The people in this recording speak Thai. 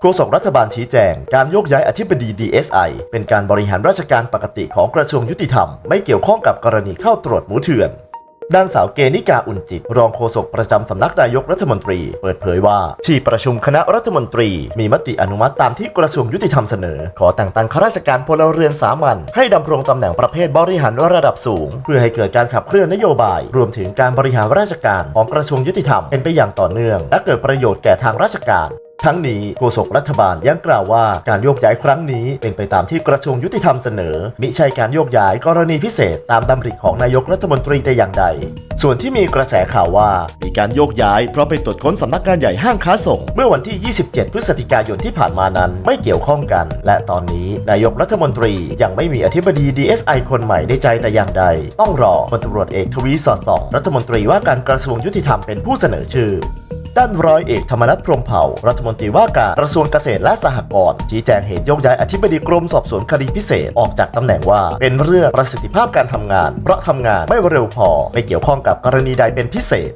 โฆษกรัฐบาลชี้แจง การโยกย้ายอธิบดี DSI เป็นการบริหารราชการปกติของกระทรวงยุติธรรม ไม่เกี่ยวข้องกับกรณีเข้าตรวจหมูเถื่อนด้านสาวเกนิกาอุ่นจิต รองโฆษกประจำสำนักนายกรัฐมนตรี เปิดเผยว่า ที่ประชุมคณะรัฐมนตรี มีมติอนุมัติตามที่กระทรวงยุติธรรมเสนอ ขอแต่งตั้งข้าราชการพลเรือนสามัญให้ดำรงตำแหน่งประเภทบริหารระดับสูง เพื่อให้เกิดการขับเคลื่อนนโยบาย รวมถึงการบริหารราชการของกระทรวงยุติธรรมเป็นไปอย่างต่อเนื่อง และเกิดประโยชน์แก่ทางราชการ ทั้งนี้โฆษกรัฐบาลยังกล่าวว่าการโยกย้ายครั้งนี้เป็นไปตามที่กระทรวงยุติธรรมเสนอ มิใช่การโยกย้ายกรณีพิเศษตามดำริของนายกรัฐมนตรีแต่อย่างใด ส่วนที่มีกระแสข่าวว่า มีการโยกย้ายเพราะไปตรวจค้นสำนักงานใหญ่ห้างค้าส่ง เมื่อวันที่ 27 พฤศจิกายนที่ผ่านมานั้นไม่เกี่ยวข้องกัน และตอนนี้นายกรัฐมนตรียังไม่มีอธิบดี DSI คนใหม่ในใจแต่อย่างใด ต้องรอพลตำรวจเอกทวีสอดส่อง รัฐมนตรีว่าการกระทรวงยุติธรรมเป็นผู้เสนอชื่อ ด้านร้อยเอกธรรมนัฐพรมเผ่า รัฐมนตรีว่าการกระทรวงเกษตรและสหกรณ์ชี้แจงเหตุยกย้ายอธิบดีกรมสอบสวนคดีพิเศษออกจากตำแหน่งว่า เป็นเรื่องประสิทธิภาพการทำงาน เพราะทำงานไม่เร็วพอไม่เกี่ยวข้องกับกรณีใดเป็นพิเศษ